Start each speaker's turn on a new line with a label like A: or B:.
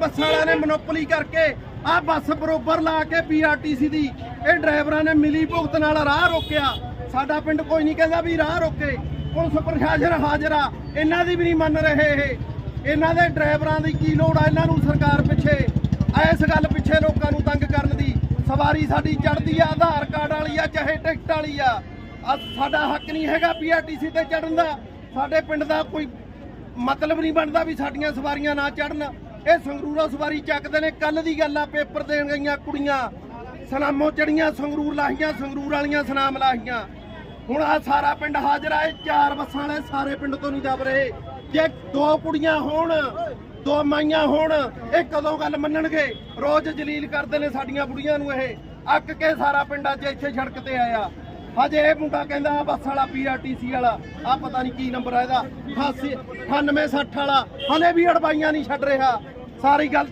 A: ਬੱਸਾਂ ਵਾਲਿਆਂ ਨੇ ਮੋਨੋਪੋਲੀ ਕਰਕੇ ਆ ਬੱਸ ਬਰੋਬਰ ਲਾ ਕੇ ਪੀਆਰਟੀਸੀ ਦੀ ਇਹ ਡਰਾਈਵਰਾਂ ਨੇ ਮਿਲੀ ਭੁਗਤ ਨਾਲ ਰਾਹ ਰੋਕਿਆ। ਸਾਡਾ ਪਿੰਡ ਕੋਈ ਨਹੀਂ ਕਹਿੰਦਾ ਵੀ ਰਾਹ ਰੋਕੇ। ਪੁਲਿਸ ਪ੍ਰਸ਼ਾਸਨ ਹਾਜ਼ਰ ਆ। ਇਹਨਾਂ ਦੀ ਵੀ ਨਹੀਂ ਮੰਨ ਰਹੇ ਇਹ। ਇਹਨਾਂ ਦੇ ਡਰਾਈਵਰਾਂ ਦੀ ਕੀ ਲੋੜ ਆ ਇਹਨਾਂ ਨੂੰ ਸਰਕਾਰ ਪਿੱਛੇ? ਇਸ ਗੱਲ ਪਿੱਛੇ ਲੋਕਾਂ ਨੂੰ ਤੰਗ ਕਰਨ ਦੀ ਸਵਾਰੀ ਸਾਡੀ ਚੜਦੀ ਆ, ਆਧਾਰ ਕਾਰਡ ਵਾਲੀ ਆ, ਚਾਹੇ ਟਿਕਟ ਵਾਲੀ ਆ। ਆ ਸਾਡਾ ਹੱਕ ਨਹੀਂ ਹੈਗਾ ਪੀਆਰਟੀਸੀ ਤੇ ਚੜਨ ਦਾ। ਸਾਡੇ ਪਿੰਡ ਦਾ ਕੋਈ ਮਤਲਬ ਨਹੀਂ ਬਣਦਾ ਵੀ ਸਾਡੀਆਂ ਸਵਾਰੀਆਂ ਨਾ ਚੜਨ ਇਹ ਸੰਗਰੂਰੋਂ ਸਵਾਰੀ ਚੱਕਦੇ ਨੇ ਕੱਲ ਦੀ ਗੱਲ ਆ, ਪੇਪਰ ਦੇਣ ਗਈਆਂ ਕੁੜੀਆਂ। ਸਲਾਮੋ ਚੜੀਆਂ, ਸੰਗਰੂਰ ਲਾਹੀਆਂ, ਸੰਗਰੂਰ ਵਾਲੀਆਂ ਸਨਾਮ ਲਾਹੀਆਂ। ਹੁਣ ਆ ਸਾਰਾ ਪਿੰਡ ਹਾਜ਼ਰ ਆ ਚਾਰ ਬੱਸਾਂ ਵਾਲੇ ਸਾਰੇ ਪਿੰਡ ਤੋਂ ਨਹੀਂ ਦੱਬ ਰਹੇ। ਜੇ ਦੋ ਕੁੜੀਆਂ ਹੋਣ, ਦੋ ਮਾਈਆਂ ਹੋਣ, ਇਹ ਕਦੋਂ ਗੱਲ ਮੰਨਣਗੇ? ਰੋਜ਼ ਜਲੀਲ ਕਰਦੇ ਨੇ ਸਾਡੀਆਂ ਬੁੜੀਆਂ ਨੂੰ ਇਹ। ਅੱਕ ਕੇ ਸਾਰਾ ਪਿੰਡ ਅੱਜ ਇੱਥੇ ਸੜਕ ਤੇ ਆਇਆ। ਹਜੇ ਇਹ ਮੁੰਡਾ ਕਹਿੰਦਾ ਆ ਬੱਸ ਵਾਲਾ ਪੀਆਰਟੀਸੀ ਵਾਲਾ ਆ ਪਤਾ ਨਹੀਂ ਕੀ ਨੰਬਰ ਆ ਇਹਦਾ। 88 98 60 ਵਾਲਾ, ਹਲੇ ਵੀ ਅੜਬਾਈਆਂ ਨਹੀਂ ਛੱਡ ਰਿਹਾ। ਸਾਰੀ ਗੱਲ